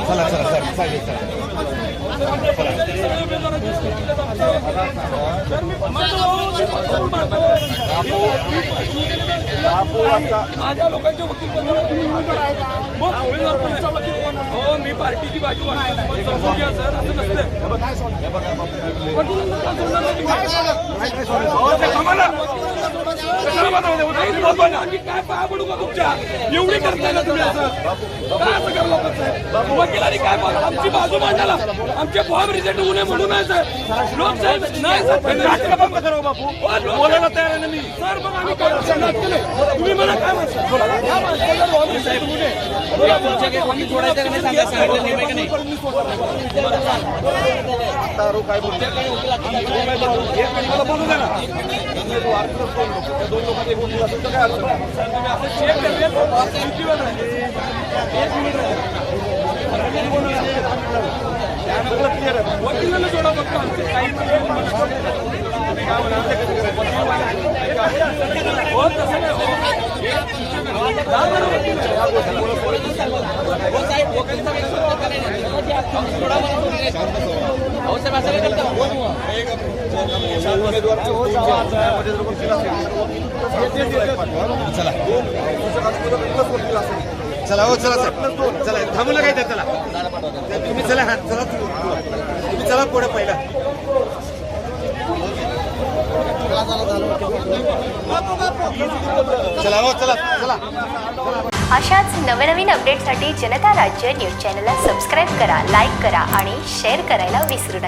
चला चला सर चालेल माझ्या लोकांच्या वकील हो मी पार्टीची बाजू घ्या सर असं नसतं आम्ही काय पाया पडू का तुमच्या? एवढी करताय ना तुम्ही असं. काय असं वकिलांनी काय बोला? आमची बाजू मांडायला. आमचे फॉर्म रिजेक्ट होऊ नये म्हणून नाही नाटकं बंद करा हो बापू. बोलायला तयार आहे ना मी. सर मग आम्ही काय नाही. तुम्ही मला काय म्हणता बोला. या माणसाला फॉर्म रिजेक्ट होऊ नये. मला बोलू द्या ना. दोन लोकांचे एक वकील असेल तर काय अडचण नाही. सर, तुम्ही असं check करूया. वकिलांना जोडा फक्त आमचे काही तुम्ही चला चला हो चला चला थांबू नका इथे चला. तुम्ही चला हा चला तुम्ही चला पुढे पहिला. चला हो चला चला. अशाच नवनवीन अपडेटसाठी जनता राज्य न्यूज चॅनलला सबस्क्राईब करा लाईक करा आणि शेअर करायला विसरू नका.